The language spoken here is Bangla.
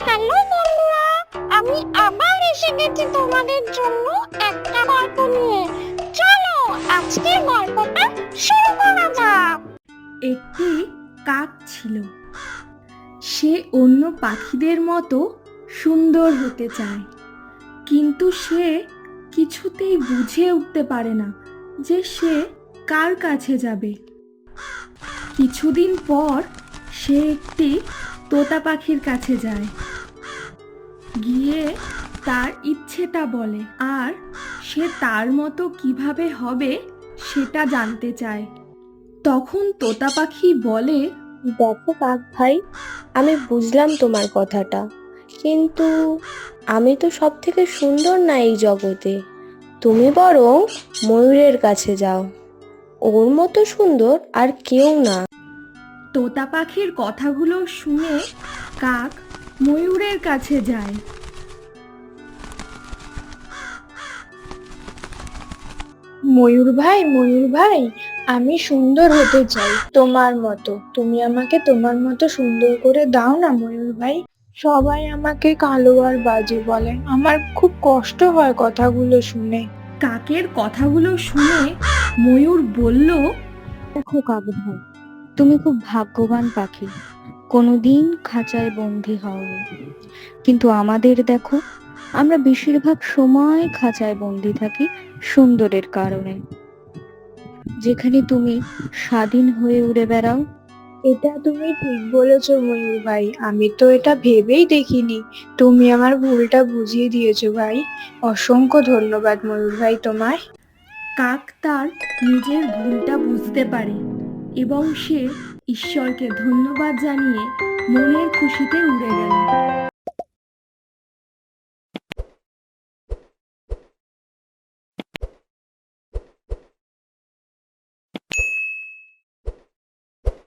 হ্যালো বন্ধুরা, আমি আবার এসে গেছি তোমাদের জন্য একটা গল্প নিয়ে। চলো গল্পটা শুরু করা যাক। একটি কাক ছিল। সে অন্য পাখিদের মতো সুন্দর হতে চায়। কিন্তু সে কিছুতেই বুঝে উঠতে পারে না যে সে কার কাছে যাবে। কিছুদিন পর সে একটি তোতা পাখির কাছে যায়। গিয়ে তার ইচ্ছেটা বলে। আর সে তার মতো কীভাবে হবে সেটা জানতে চায়। তখন তোতা পাখি বলে দেখো কাক ভাই আমি বুঝলাম তোমার কথাটা। কিন্তু আমি তো সব থেকে সুন্দর না এই জগতে। তুমি বরং ময়ূরের কাছে যাও। ওর মতো সুন্দর আর কেউ না। তোতা পাখির কথাগুলো শুনে কাক ময়ূরের কাছে যায়। ময়ূর ভাই ময়ূর ভাই আমি সুন্দর হতে চাই তোমার মতো। তুমি আমাকে তোমার মতো সুন্দর করে দাও না ময়ূর ভাই। সবাই আমাকে কালো আর বাজে বলে। আমার খুব কষ্ট হয় কথাগুলো শুনে। কাকের কথাগুলো শুনে ময়ূর বলল দেখো কাক ভাই তুমি খুব ভাগ্যবান পাখি। কোনোদিন খাঁচায় বন্দি হওনি। কিন্তু আমাদের দেখো আমরা বেশিরভাগ সময় খাঁচায় বন্দি থাকি সুন্দরের কারণে। যেখানে তুমি স্বাধীন হয়ে উড়ে বেড়াও। এটা তুমি ঠিক বলেছ ময়ূর ভাই আমি তো এটা ভেবেই দেখিনি। তুমি আমার ভুলটা বুঝিয়ে দিয়েছ ভাই। অসংখ্য ধন্যবাদ ময়ূর ভাই তোমায়। কাক তার নিজের ভুলটা বুঝতে পারে এবং সে ঈশ্বরকে ধন্যবাদ জানিয়ে মনের খুশিতে উড়ে গেল।